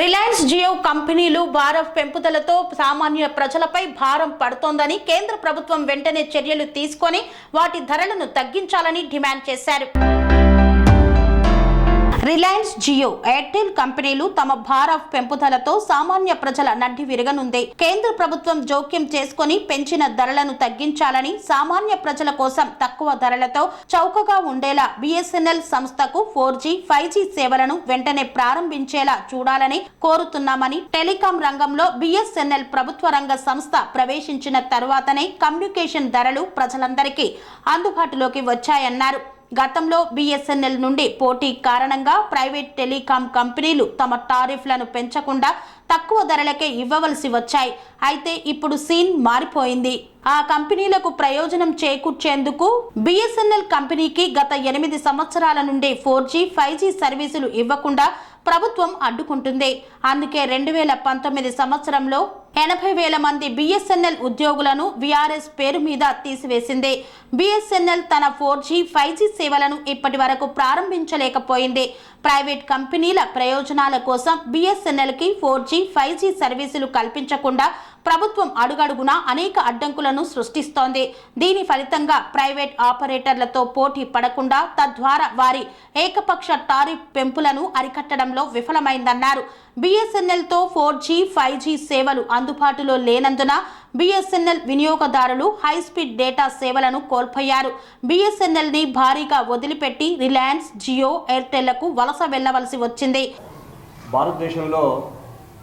Reliance Jio కంపెనీలు భారత్ పెంపుదలతో సామాన్య ప్రజలపై భారం పడుతోందని కేంద్ర ప్రభుత్వం వెంటనే చర్యలు తీసుకొని వాటి ధరలను తగ్గించాలని డిమాండ్ చేశారు. రిలయన్స్ జియో ఎయిర్టెల్ కంపెనీలు తమ భారత్ పెంపుదలతో సామాన్య ప్రజల నడ్డి విరగనుంది. కేంద్ర ప్రభుత్వం జోక్యం చేసుకుని పెంచిన ధరలను తగ్గించాలని సామాన్య ప్రజల కోసం తక్కువ ధరలతో చౌకగా ఉండేలా బిఎస్ఎన్ఎల్ సంస్థకు ఫోర్ జీ ఫైవ్ జీ సేవలను వెంటనే ప్రారంభించేలా చూడాలని కోరుతున్నామని టెలికాం రంగంలో బిఎస్ఎన్ఎల్ ప్రభుత్వ రంగ సంస్థ ప్రవేశించిన తరువాతనే కమ్యూనికేషన్ ధరలు ప్రజలందరికీ అందుబాటులోకి వచ్చాయన్నారు. గతంలో బిఎస్ఎన్ఎల్ నుండి పోటీ కారణంగా ప్రైవేట్ టెలికాం కంపెనీలు తమ టారిఫ్లను పెంచకుండా తక్కువ ధరలకే ఇవ్వవలసి వచ్చాయి. అయితే ఇప్పుడు సీన్ మారిపోయింది. ఆ కంపెనీలకు ప్రయోజనం చేకూర్చేందుకు బిఎస్ఎన్ఎల్ కంపెనీకి గత ఎనిమిది సంవత్సరాల నుండి ఫోర్ జీ ఫైవ్ జీ సర్వీసులు ఇవ్వకుండా ప్రభుత్వం అడ్డుకుంటుంది. అందుకే రెండు వేల పంతొమ్మిది సంవత్సరంలో ఎనభై వేల మంది బిఎస్ఎన్ఎల్ ఉద్యోగులను విఆర్ఎస్ పేరు మీద తీసివేసింది. బిఎస్ఎన్ఎల్ తన ఫోర్ జీ ఫైవ్ జీ సేవలను ఇప్పటి వరకు ప్రారంభించలేకపోయింది. ప్రైవేట్ కంపెనీల ప్రయోజనాల కోసం బీఎస్ఎన్ఎల్కి ఫోర్ జీ ఫైవ్ జీ సర్వీసులు కల్పించకుండా ప్రభుత్వం అడుగడుగునా అనేక అడ్డంకులను సృష్టిస్తోంది. దీని ఫలితంగా ప్రైవేట్ ఆపరేటర్లతో పోటీ పడకుండా తద్వారా వారి ఏకపక్ష టారిఫ్ పెంపులను అరికట్టడంలో విఫలమైందన్నారు. బీఎస్ఎన్ఎల్తో ఫోర్ జీ ఫైవ్ జీ సేవలు అందుబాటులో లేనందున బిఎస్ఎన్ఎల్ వినియోగదారులు హై స్పీడ్ డేటా సేవలను కోల్పోయారు. బీఎస్ఎన్ఎల్ని భారీగా వదిలిపెట్టి రిలయన్స్ జియో ఎయిర్టెల్లకు వలస వెళ్ళవలసి వచ్చింది. భారతదేశంలో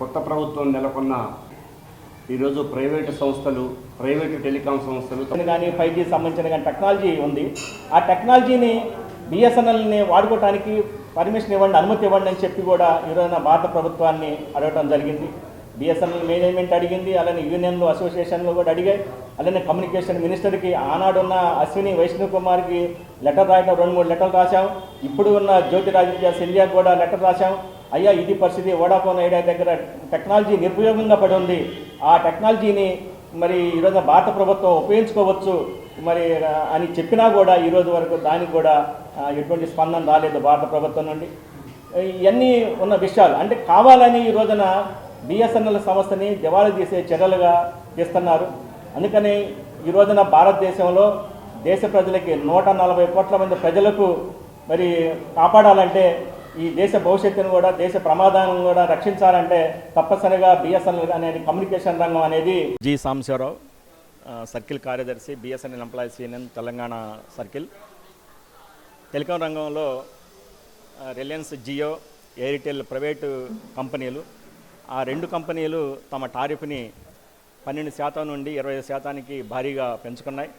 కొత్త ప్రభుత్వం నెలకొన్న ఈరోజు ప్రైవేటు సంస్థలు ప్రైవేటు టెలికాం సంస్థలు కానీ ఫైవ్ జీ సంబంధించిన కానీ టెక్నాలజీ ఉంది. ఆ టెక్నాలజీని బిఎస్ఎన్ఎల్ని వాడుకోవడానికి పర్మిషన్ ఇవ్వండి అనుమతి ఇవ్వండి అని చెప్పి కూడా ఈరోజున భారత ప్రభుత్వాన్ని అడగటం జరిగింది. బిఎస్ఎన్ఎల్ మేనేజ్మెంట్ అడిగింది అలానే యూనియన్లు అసోసియేషన్లు కూడా అడిగాయి. అలానే కమ్యూనికేషన్ మినిస్టర్కి ఆనాడున్న అశ్విని వైష్ణవ్ కుమార్కి లెటర్ రాయడం రెండు మూడు లెటర్లు రాశాం. ఇప్పుడు ఉన్న జ్యోతిరాజిత్య సింధియా కూడా లెటర్ రాశాం. అయ్యా ఇది పరిస్థితి వోడాఫోన్ ఐడియా దగ్గర టెక్నాలజీ నిరుపయోగంగా పడి ఉంది. ఆ టెక్నాలజీని మరి ఈరోజు భారత ప్రభుత్వం ఉపయోగించుకోవచ్చు మరి అని చెప్పినా కూడా ఈరోజు వరకు దానికి కూడా ఎటువంటి స్పందన రాలేదు భారత ప్రభుత్వం నుండి. ఇవన్నీ ఉన్న విషయాలు. అంటే కావాలని ఈ రోజున బిఎస్ఎన్ఎల్ సంస్థని దివాళీ తీసే చర్యలుగా తీస్తున్నారు అందుకని ఈ రోజున భారతదేశంలో దేశ ప్రజలకి నూట నలభై కోట్ల మంది ప్రజలకు మరి కాపాడాలంటే ఈ దేశ భవిష్యత్తును కూడా దేశ ప్రమాదాలను కూడా రక్షించాలంటే తప్పనిసరిగా బిఎస్ఎన్ఎల్ అనేది కమ్యూనికేషన్ రంగం అనేది జి. సాంబశివరావు సర్కిల్ కార్యదర్శి BSNL employees union Telangana circle. Telecom రంగంలో రిలయన్స్ జియో ఎయిర్టెల్ ప్రైవేటు కంపెనీలు ఆ రెండు కంపెనీలు తమ టారిఫ్ని పన్నెండు శాతం నుండి ఇరవై శాతానికి భారీగా పెంచుకున్నాయి.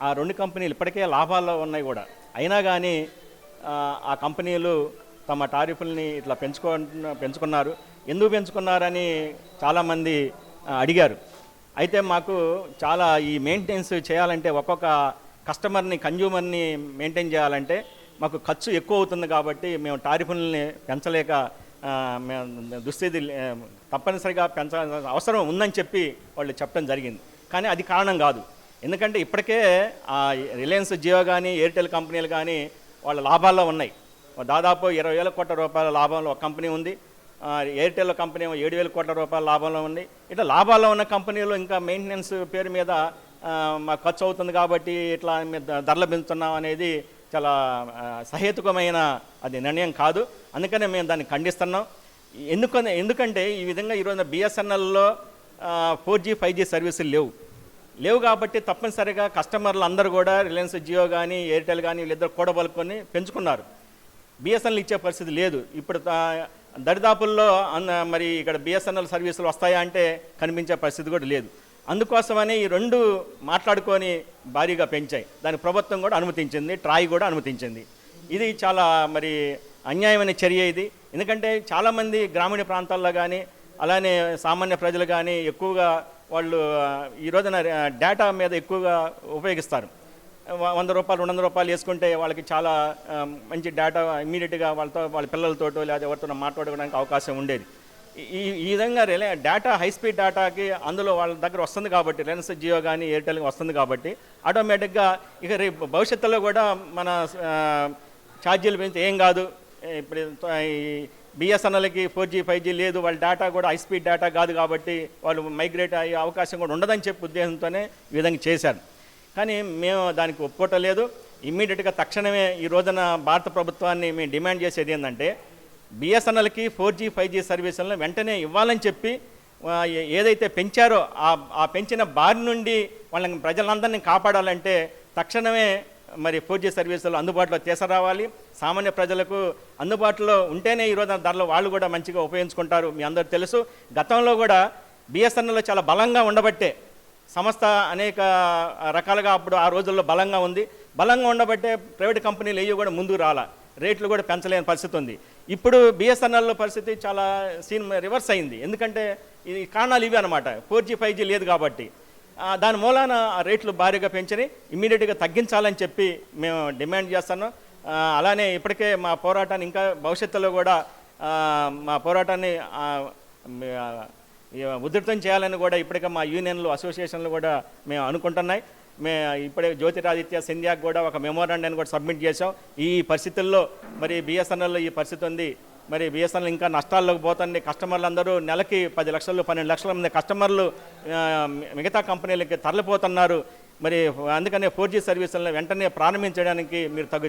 ఆ రెండు కంపెనీలు ఇప్పటికే లాభాల్లో ఉన్నాయి కూడా. అయినా కానీ ఆ, కంపెనీలు తమ టారిఫ్ని ఇట్లా పెంచుకో పెంచుకున్నారు. ఎందుకు పెంచుకున్నారని చాలామంది అడిగారు. అయితే మాకు చాలా ఈ మెయింటెనెన్స్ చేయాలంటే ఒక్కొక్క కస్టమర్ని కన్జ్యూమర్ని మెయింటైన్ చేయాలంటే మాకు ఖర్చు ఎక్కువ అవుతుంది కాబట్టి మేము టారిఫ్ని పెంచలేక దుస్థితి తప్పనిసరిగా పెంచాల్సిన అవసరం ఉందని చెప్పి వాళ్ళు చెప్పడం జరిగింది. కానీ అది కారణం కాదు. ఎందుకంటే ఇప్పటికే ఆ రిలయన్స్ జియో కానీ ఎయిర్టెల్ కంపెనీలు కానీ వాళ్ళ లాభాల్లో ఉన్నాయి. దాదాపు ఇరవై వేల కోట్ల రూపాయల లాభంలో ఒక కంపెనీ ఉంది. ఎయిర్టెల్ కంపెనీ ఏడు వేల కోట్ల రూపాయల లాభంలో ఉంది. ఇట్లా లాభాల్లో ఉన్న కంపెనీలు ఇంకా మెయింటెనెన్స్ పేరు మీద మాకు ఖర్చు అవుతుంది కాబట్టి ఇట్లా మేము ధరలు పెంచుతున్నాం అనేది చాలా సహేతుకమైన అది నిర్ణయం కాదు. అందుకనే మేము దాన్ని ఖండిస్తున్నాం. ఎందుకని ఎందుకంటే ఈ విధంగా ఈరోజు బిఎస్ఎన్ఎల్లో ఫోర్ జీ ఫైవ్ జీ సర్వీసులు లేవు. లేవు కాబట్టి తప్పనిసరిగా కస్టమర్లు అందరూ కూడా రిలయన్స్ జియో కానీ ఎయిర్టెల్ కానీ వీళ్ళిద్దరు కూడబలుకొని పెంచుకున్నారు. బిఎస్ఎన్ఎల్ ఇచ్చే పరిస్థితి లేదు. ఇప్పుడు దరిదాపుల్లో అన్న మరి ఇక్కడ బిఎస్ఎన్ఎల్ సర్వీసులు వస్తాయా అంటే కనిపించే పరిస్థితి కూడా లేదు. అందుకోసమని ఈ రెండు మాట్లాడుకొని భారీగా పెంచాయి. దాని ప్రభుత్వం కూడా అనుమతించింది ట్రాయ్ కూడా అనుమతించింది. ఇది చాలా మరి అన్యాయమైన చర్య ఇది. ఎందుకంటే చాలామంది గ్రామీణ ప్రాంతాల్లో కానీ అలానే సామాన్య ప్రజలు కానీ ఎక్కువగా వాళ్ళు ఈ రోజున డేటా మీద ఎక్కువగా ఉపయోగిస్తారు. వంద రూపాయలు రెండు వందల రూపాయలు వేసుకుంటే వాళ్ళకి చాలా మంచి డేటా ఇమీడియట్గా వాళ్ళతో వాళ్ళ పిల్లలతోటో లేదా ఎవరితో మాట్లాడుకోవడానికి అవకాశం ఉండేది. ఈ- ఈ విధంగా రిలయ డేటా హై స్పీడ్ డేటాకి అందులో వాళ్ళ దగ్గర వస్తుంది కాబట్టి రిలయన్స్ జియో కానీ ఎయిర్టెల్ వస్తుంది కాబట్టి ఆటోమేటిక్గా ఇక రేపు భవిష్యత్తులో కూడా మన ఛార్జీలు పెంచి ఏం కాదు. ఇప్పుడు ఈ బిఎస్ఎన్ఎల్కి ఫోర్ జీ ఫైవ్ జీ లేదు వాళ్ళ డేటా కూడా హై స్పీడ్ డేటా కాదు కాబట్టి వాళ్ళు మైగ్రేట్ అయ్యే అవకాశం కూడా ఉండదని చెప్పి ఉద్దేశంతోనే ఈ విధంగా చేశారు. కానీ మేము దానికి ఒప్పుకోవటం లేదు. ఇమ్మీడియట్గా తక్షణమే ఈ రోజున భారత ప్రభుత్వాన్ని మేము డిమాండ్ చేసేది ఏంటంటే బిఎస్ఎన్ఎల్కి ఫోర్ జీ ఫైవ్ జీ సర్వీసులను వెంటనే ఇవ్వాలని చెప్పి ఏదైతే పెంచారో ఆ ఆ పెంచిన బారి నుండి వాళ్ళని ప్రజలందరినీ కాపాడాలంటే తక్షణమే మరి ఫోర్ జీ సర్వీసులు అందుబాటులో తీసుకురావాలి. సామాన్య ప్రజలకు అందుబాటులో ఉంటేనే ఈ ధరలు వాళ్ళు కూడా మంచిగా ఉపయోగించుకుంటారు. మీ అందరూ తెలుసు. గతంలో కూడా బిఎస్ఎన్ఎల్ చాలా బలంగా ఉండబట్టే సంస్థ అనేక రకాలుగా అప్పుడు ఆ రోజుల్లో బలంగా ఉంది. బలంగా ఉండబట్టే ప్రైవేట్ కంపెనీలు ఏవి కూడా ముందుకు రాలా. రేట్లు కూడా పెంచలేని పరిస్థితి ఉంది. ఇప్పుడు బిఎస్ఎన్ఎల్ పరిస్థితి చాలా సీన్ రివర్స్ అయింది. ఎందుకంటే ఈ కారణాలు ఇవి అనమాట ఫోర్ జీ ఫైవ్ జీ లేదు కాబట్టి. దాని మూలాన ఆ రేట్లు భారీగా పెంచని ఇమీడియట్గా తగ్గించాలని చెప్పి మేము డిమాండ్ చేస్తున్నాం. అలానే ఇప్పటికే మా పోరాటాన్ని ఇంకా భవిష్యత్తులో కూడా మా పోరాటాన్ని ఉధృతం చేయాలని కూడా ఇప్పటికే మా యూనియన్లు అసోసియేషన్లు కూడా మేము అనుకుంటున్నాయి. మే ఇప్పుడే జ్యోతిరాదిత్య సింధియాకి కూడా ఒక మెమోరాండాన్ని కూడా సబ్మిట్ చేసాం ఈ పరిస్థితుల్లో మరి బిఎస్ఎన్ఎల్ ఈ పరిస్థితి ఉంది. మరి బిఎస్ఎన్ఎల్ ఇంకా నష్టాల్లోకి పోతుంది. కస్టమర్లు అందరూ నెలకి పది లక్షలు పన్నెండు లక్షల మంది కస్టమర్లు మిగతా కంపెనీలకి తరలిపోతున్నారు. మరి అందుకనే ఫోర్ జీ సర్వీసులను వెంటనే ప్రారంభించడానికి మీరు తగు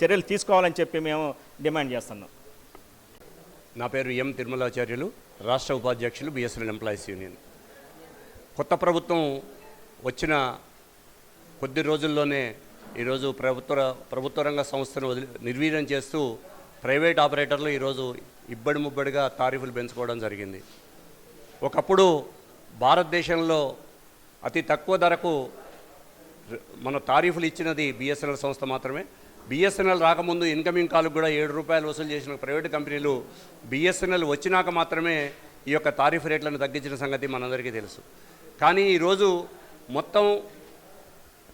చర్యలు తీసుకోవాలని చెప్పి మేము డిమాండ్ చేస్తున్నాం. నా పేరు ఎం తిరుమలాచార్యులు రాష్ట్ర ఉపాధ్యక్షులు బిఎస్ఎన్ఎల్ ఎంప్లాయీస్ యూనియన్. కొత్త ప్రభుత్వం వచ్చిన కొద్ది రోజుల్లోనే ఈరోజు ప్రభుత్వ ప్రభుత్వ రంగ సంస్థను వదిలి నిర్వీర్యం చేస్తూ ప్రైవేట్ ఆపరేటర్లు ఈరోజు ఇబ్బడి ముబ్బడిగా తారీఫులు పెంచుకోవడం జరిగింది. ఒకప్పుడు భారతదేశంలో అతి తక్కువ ధరకు మన తారీఫులు ఇచ్చినది బిఎస్ఎన్ఎల్ సంస్థ మాత్రమే. బిఎస్ఎన్ఎల్ రాకముందు ఇన్కమింగ్ కాల్కి కూడా ఏడు రూపాయలు వసూలు చేసిన ప్రైవేట్ కంపెనీలు బిఎస్ఎన్ఎల్ వచ్చినాక మాత్రమే ఈ యొక్క తారీఫ్ రేట్లను తగ్గించిన సంగతి మనందరికీ తెలుసు. కానీ ఈరోజు మొత్తం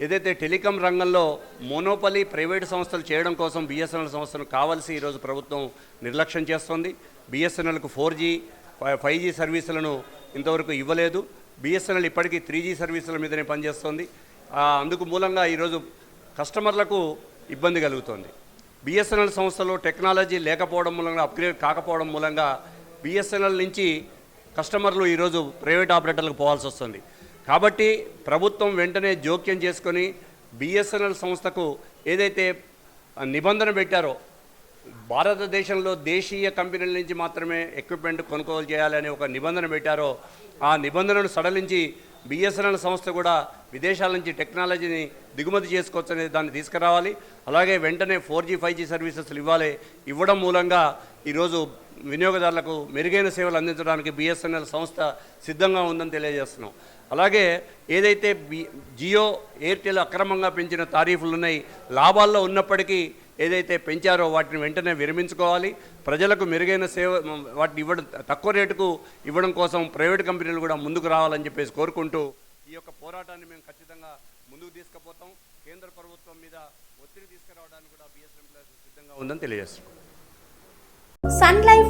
ఏదైతే టెలికాం రంగంలో మోనోపలి ప్రైవేటు సంస్థలు చేయడం కోసం బిఎస్ఎన్ఎల్ సంస్థను కావాల్సి ఈరోజు ప్రభుత్వం నిర్లక్ష్యం చేస్తోంది. బిఎస్ఎన్ఎల్కు ఫోర్ జీ ఫైవ్ జీ సర్వీసులను ఇంతవరకు ఇవ్వలేదు. బిఎస్ఎన్ఎల్ ఇప్పటికీ త్రీ జీ సర్వీసుల మీదనే పనిచేస్తోంది. అందుకు మూలంగా ఈరోజు కస్టమర్లకు ఇబ్బంది కలుగుతోంది. బిఎస్ఎన్ఎల్ సంస్థలో టెక్నాలజీ లేకపోవడం మూలంగా అప్గ్రేడ్ కాకపోవడం మూలంగా బిఎస్ఎన్ఎల్ నుంచి కస్టమర్లు ఈరోజు ప్రైవేట్ ఆపరేటర్లకు పోవాల్సి వస్తుంది. కాబట్టి ప్రభుత్వం వెంటనే జోక్యం చేసుకొని బిఎస్ఎన్ఎల్ సంస్థకు ఏదైతే నిబంధన పెట్టారో భారతదేశంలో దేశీయ కంపెనీల నుంచి మాత్రమే ఎక్విప్మెంట్ కొనుగోలు చేయాలని ఒక నిబంధన పెట్టారో ఆ నిబంధనను సడలించి బిఎస్ఎన్ఎల్ సంస్థ కూడా విదేశాల నుంచి టెక్నాలజీని దిగుమతి చేసుకోవచ్చు అనేది దాన్ని తీసుకురావాలి. అలాగే వెంటనే four G five G services ఇవ్వాలి. ఇవ్వడం మూలంగా ఈరోజు వినియోగదారులకు మెరుగైన సేవలు అందించడానికి బిఎస్ఎన్ఎల్ సంస్థ సిద్ధంగా ఉందని తెలియజేస్తున్నాం. అలాగే ఏదైతే బి జియో ఎయిర్టెల్ అక్రమంగా పెంచిన తారీఫులు ఉన్నాయి లాభాల్లో ఉన్నప్పటికీ ఏదైతే పెంచారో వాటిని వెంటనే విరమించుకోవాలి. ప్రజలకు మెరుగైన సేవ వాటిని ఇవ్వడం తక్కువ రేటుకు ఇవ్వడం కోసం ప్రైవేట్ కంపెనీలు కూడా ముందుకు రావాలని చెప్పేసి కోరుకుంటూ ఈ యొక్క పోరాటాన్ని మేము ఖచ్చితంగా ముందుకు తీసుకుపోతాం. కేంద్ర ప్రభుత్వం మీద ఒత్తిడి తీసుకురావడానికి కూడా బిఎస్ఎంపీ సిద్ధంగా ఉందని తెలియజేస్తున్నాం.